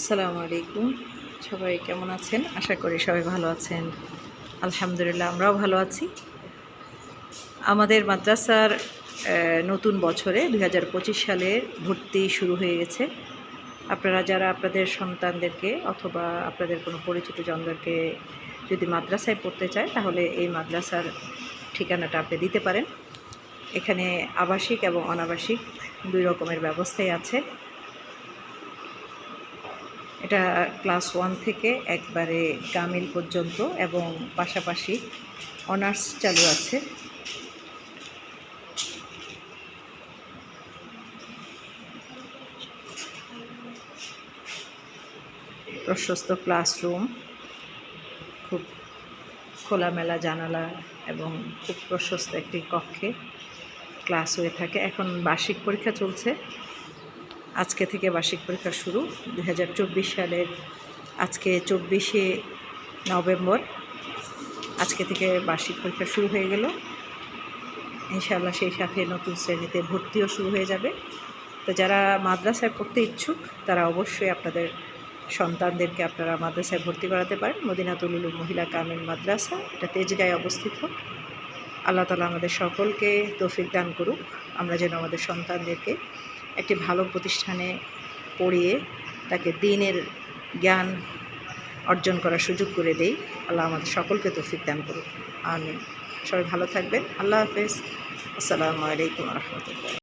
আসসালামু আলাইকুম। সবাই কেমন আছেন? আশা করি সবাই ভালো আছেন। আলহামদুলিল্লাহ, আমরাও ভালো আছি। আমাদের মাদ্রাসার নতুন বছরে দুই সালের ভর্তি শুরু হয়ে গেছে। আপনারা যারা আপনাদের সন্তানদেরকে অথবা আপনাদের কোনো পরিচিত জনদেরকে যদি মাদ্রাসায় পড়তে চায়, তাহলে এই মাদ্রাসার ঠিকানাটা আপনি দিতে পারেন। এখানে আবাসিক এবং অনাবাসিক দুই রকমের ব্যবস্থাই আছে। এটা ক্লাস ওয়ান থেকে একবারে কামিল পর্যন্ত এবং পাশাপাশি অনার্স চালু আছে। প্রশস্ত ক্লাসরুম, খুব খোলামেলা জানালা এবং খুব প্রশস্ত একটি কক্ষে ক্লাস হয়ে থাকে। এখন বার্ষিক পরীক্ষা চলছে। আজকে থেকে বার্ষিক পরীক্ষা শুরু দু হাজার চব্বিশ সালের আজকে চব্বিশে নভেম্বর। আজকে থেকে বার্ষিক পরীক্ষা শুরু হয়ে গেল। ইনশাআল্লাহ সেই সাথে নতুন শ্রেণীতে ভর্তিও শুরু হয়ে যাবে। তো যারা মাদ্রাসায় পড়তে ইচ্ছুক, তারা অবশ্যই আপনাদের সন্তানদেরকে আপনারা মাদ্রাসায় ভর্তি করাতে পারেন। মদিনাতুল মহিলা কামিল মাদ্রাসা, এটা তেজগাঁয়ে অবস্থিত। আল্লাহ তালা আমাদের সকলকে তৌফিক দান করুক। আমরা যেন আমাদের সন্তানদেরকে একটি ভালো প্রতিষ্ঠানে পড়িয়ে তাকে দিনের জ্ঞান অর্জন করার সুযোগ করে দেই। আল্লাহ আমাদের সকলকে তৌফিক দান করুক। আমি সবাই ভালো থাকবেন। আল্লাহ হাফেজ। আসসালামু আলাইকুম রহমতুল্লাহ।